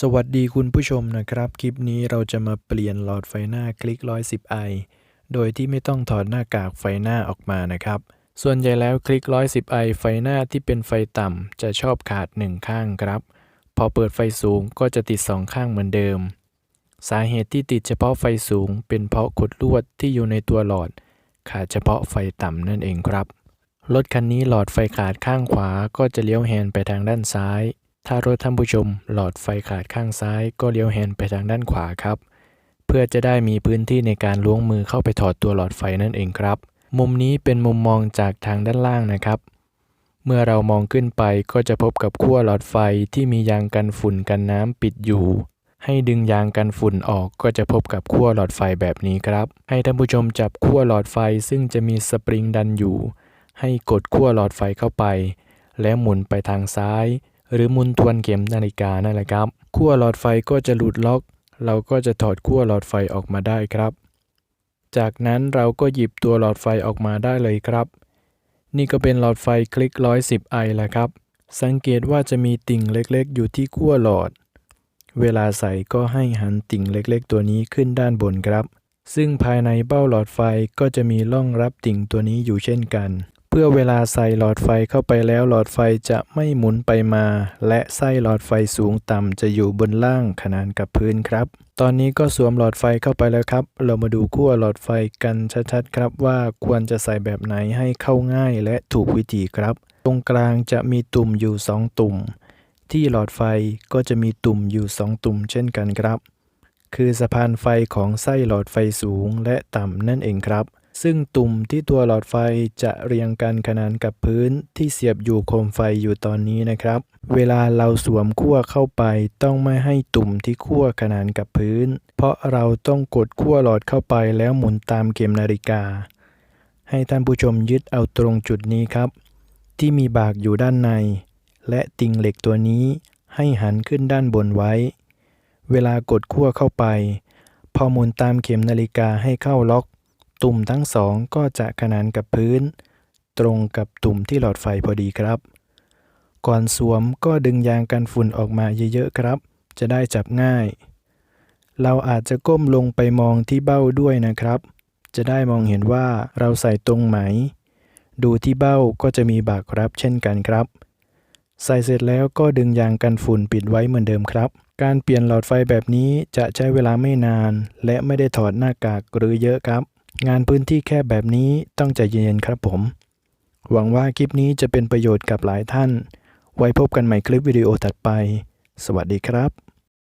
สวัสดีคุณผู้ชมนะครับ คลิปนี้เราจะมาเปลี่ยนหลอดไฟหน้าคลิก 110i โดยที่ไม่ต้องถอดหน้ากากไฟหน้าออกมานะครับ ส่วนใหญ่แล้วคลิก 110i ไฟหน้าที่เป็นไฟต่ำจะชอบขาดหนึ่งข้างครับ พอเปิดไฟสูงก็จะติดสองข้างเหมือนเดิม สาเหตุที่ติดเฉพาะไฟสูง เป็นเพราะขดลวดที่อยู่ในตัวหลอด ขาดเฉพาะไฟต่ำนั่นเองครับรถคันนี้หลอดไฟขาดข้างขวาก็จะเลี้ยวแฮนไปทางด้านซ้าย ถ้ารถท่านผู้ชมหลอดไฟขาดข้างซ้ายก็เลี้ยวแฮนด์ไปทางด้านขวาครับ เพื่อจะได้มีพื้นที่ในการล้วงมือเข้าไปถอดตัวหลอดไฟนั่นเองครับ มุมนี้เป็นมุมมองจากทางด้านล่างนะครับ เมื่อเรามองขึ้นไปก็จะพบกับขั้วหลอดไฟที่มียางกันฝุ่นกันน้ำปิดอยู่ ให้ดึงยางกันฝุ่นออกก็จะพบกับขั้วหลอดไฟแบบนี้ครับ ให้ท่านผู้ชมจับขั้วหลอดไฟซึ่งจะมีสปริงดันอยู่ ให้กดขั้วหลอดไฟเข้าไป แล้วหมุนไปทางซ้าย หรือมุนทวนเข็มนาฬิกานั่นแหละครับขั้วหลอดไฟก็จะหลุดล็อก เราก็จะถอดขั้วหลอดไฟออกมาได้ครับ จากนั้นเราก็หยิบตัวหลอดไฟออกมาได้เลยครับ นี่ก็เป็นหลอดไฟคลิก 110i แหละครับ สังเกตว่าจะมีติ่งเล็กๆ อยู่ที่ขั้วหลอด เวลาใส่ก็ให้หันติ่งเล็กๆ ตัวนี้ขึ้นด้านบนครับ ซึ่งภายในเบ้าหลอดไฟก็จะมีร่องรับติ่งตัวนี้อยู่เช่นกัน พื่อเวลาใส่หลอดไฟเข้าไปแล้วหลอดไฟจะไม่หมุนไปมา และไส้หลอดไฟสูงต่ำจะอยู่บนล่างขนานกับพื้นครับ ตอนนี้ก็สวมหลอดไฟเข้าไปแล้วครับ เรามาดูขั้วหลอดไฟกันชัดๆครับว่าควรจะใส่แบบไหนให้เข้าง่ายและถูกวิธีครับ ตรงกลางจะมีตุ่มอยู่ 2 ตุ่ม ที่หลอดไฟก็จะมีตุ่มอยู่ 2 ตุ่มเช่นกันครับ คือสะพานไฟของไส้หลอดไฟสูงและต่ำนั่นเองครับ ซึ่งตุ่มที่ตัวหลอดไฟจะเรียงกันขนานกับพื้นที่เสียบอยู่โคมไฟอยู่ตอนนี้นะครับ เวลาเราสวมขั้วเข้าไปต้องไม่ให้ตุ่มที่ขั้วขนานกับพื้น เพราะเราต้องกดขั้วหลอดเข้าไปแล้วหมุนตามเข็มนาฬิกา ให้ท่านผู้ชมยึดเอาตรงจุดนี้ครับ ที่มีบากอยู่ด้านใน และติ่งเหล็กตัวนี้ให้หันขึ้นด้านบนไว้ เวลากดขั้วเข้าไป พอหมุนตามเข็มนาฬิกาให้เข้าล็อก ตุ่มทั้งสองก็จะขนานกับพื้น ตรงกับตุ่มที่หลอดไฟพอดีครับ ก่อนสวมก็ดึงยางกันฝุ่นออกมาเยอะๆครับ จะได้จับง่าย เราอาจจะก้มลงไปมองที่เบ้าด้วยนะครับ จะได้มองเห็นว่าเราใส่ตรงไหม ดูที่เบ้าก็จะมีบากรับเช่นกันครับ ใส่เสร็จแล้วก็ดึงยางกันฝุ่นปิดไว้เหมือนเดิมครับการเปลี่ยนหลอดไฟแบบนี้จะใช้เวลาไม่นาน และไม่ได้ถอดหน้ากากหรือเยอะครับ งานพื้นที่แคบแบบนี้ต้องใจเย็นๆครับผม หวังว่าคลิปนี้จะเป็นประโยชน์กับหลายท่าน ไว้พบกันใหม่คลิปวิดีโอถัดไป สวัสดีครับ